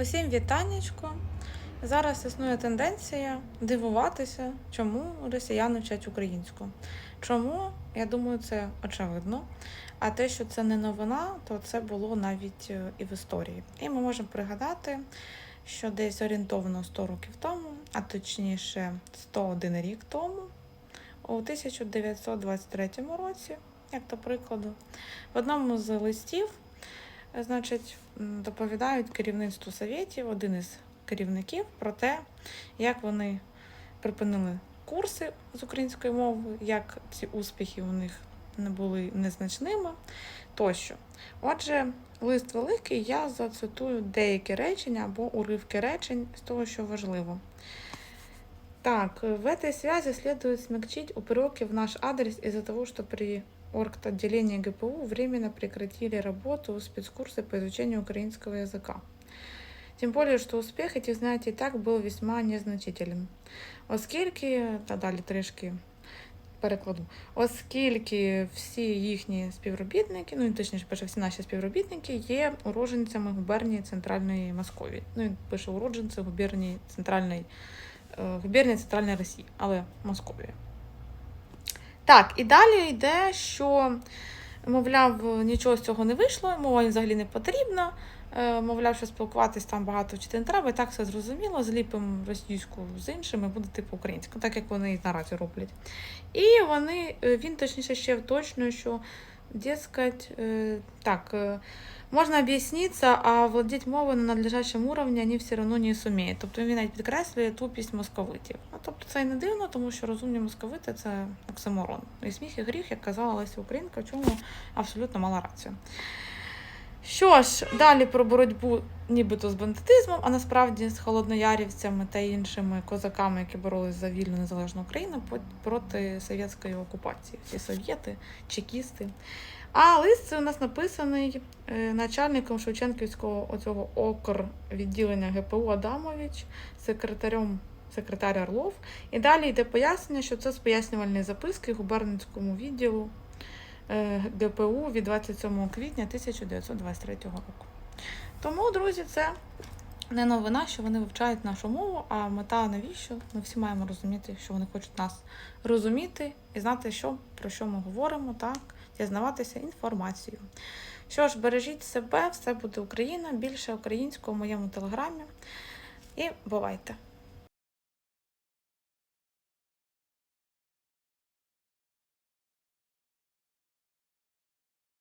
Усім вітаннячко. Зараз існує тенденція дивуватися, чому росіяни вчать українську. Чому? Я думаю, це очевидно. А те, що це не новина, то це було навіть е, і в історії. І ми можемо пригадати, що десь орієнтовно 100 років тому, а точніше 101 рік тому, у 1923 році, як до прикладу, в одному з листів Значить, доповідають керівництву совєтів, один із керівників про те, як вони припинили курси з української мови, як ці успіхи у них не були незначними тощо. Отже, лист великий, я зацитую деякі речення або уривки речень з того, що важливо. Так, в этой связи следует смягчить упреки в наш адрес из-за того, что при орготделении ГПУ временно прекратили работу спецкурсы по изучению украинского языка. Тем более, что успех этих занятий и так был весьма незначителен. Оскільки, та далі трішки перекладу, оскільки всі їхні співробітники, ну і точніше, пише, всі наші співробітники є уродженцями губернії Центральної Московії. Ну, він пише уродженці губернії Центральної, е, губернії Центральної Росії, але Московія. Так, і далі йде, що, мовляв, нічого з цього не вийшло, мова взагалі не потрібна. Е, Мовляв, що спілкуватись там багато вчити не треба, і так все зрозуміло, зліпимо російську з іншими, буде типу українська, так як вони і наразі роблять. І вони, е, він точніше ще уточнює, що, дескать, е, так, можна об'яснитися, а владіть мовою на надлежащому уровні вони все одно не суміють. Тобто він навіть підкреслює тупість московитів. Ну, тобто це і не дивно, тому що розумні московити це оксиморон. І сміх і гріх, як казала Леся Українка, в чому абсолютно мала рацію. Що ж, далі про боротьбу нібито з бандитизмом, а насправді з холодноярівцями та іншими козаками, які боролись за вільну незалежну Україну проти совєтської окупації. Всі совєти, чекісти. А лист це у нас написаний е, начальником Шевченківського оцього окр відділення ГПУ Адамович, секретарем секретар Орлов. І далі йде пояснення, що це з пояснювальної записки губернському відділу е, ГПУ від 27 квітня 1923 року. Тому, друзі, це не новина, що вони вивчають нашу мову, а мета навіщо? Ми всі маємо розуміти, що вони хочуть нас розуміти і знати, що, про що ми говоримо, так, дізнаватися інформацією. Що ж, бережіть себе, все буде Україна, більше українського в моєму телеграмі. І бувайте!